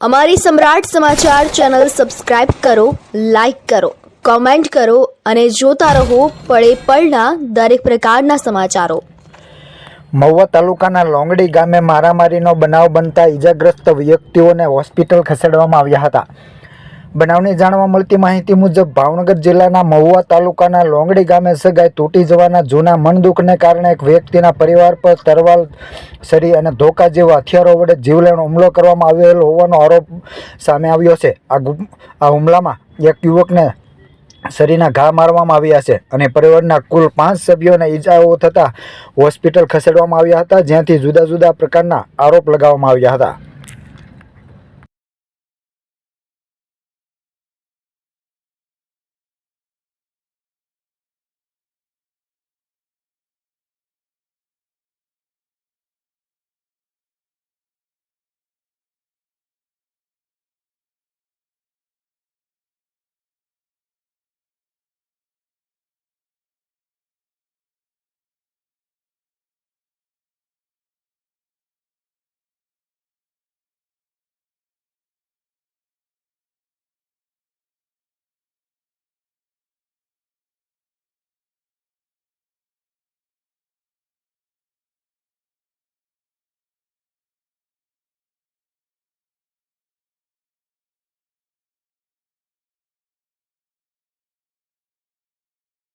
અમારી Samrat Samachar channel subscribe કરો, like કરો, કોમેન્ટ કરો અને જોતા રહો પળે પળના દરેક પ્રકારના સમાચારો. મહુવા તાલુકાના લોંગડી ગામે મારામારીનો બનાવ બનતા ઈજાગ્રસ્ત વ્યક્તિઓને હોસ્પિટલ ખસેડવામાં આવ્યા હતા. બનાવની જાણવા મળતી માહિતી મુજબ ભાવનગર જિલ્લાના મહુવા તાલુકાના લોંગડી ગામે સગાઈ તૂટી જવાના જૂના મનદુખને કારણે એક વ્યક્તિના પરિવાર પર તરવાલ સરી અને ધોકા જેવા હથિયારો વડે જીવલેણ હુમલો કરવામાં આવેલો હોવાનો આરોપ સામે આવ્યો છે. આ આ હુમલામાં એક યુવકને શરીરના ઘા મારવામાં આવ્યા છે અને પરિવારના કુલ પાંચ સભ્યોને ઈજાઓ થતાં હોસ્પિટલ ખસેડવામાં આવ્યા હતા, જ્યાંથી જુદા જુદા પ્રકારના આરોપ લગાવવામાં આવ્યા હતા.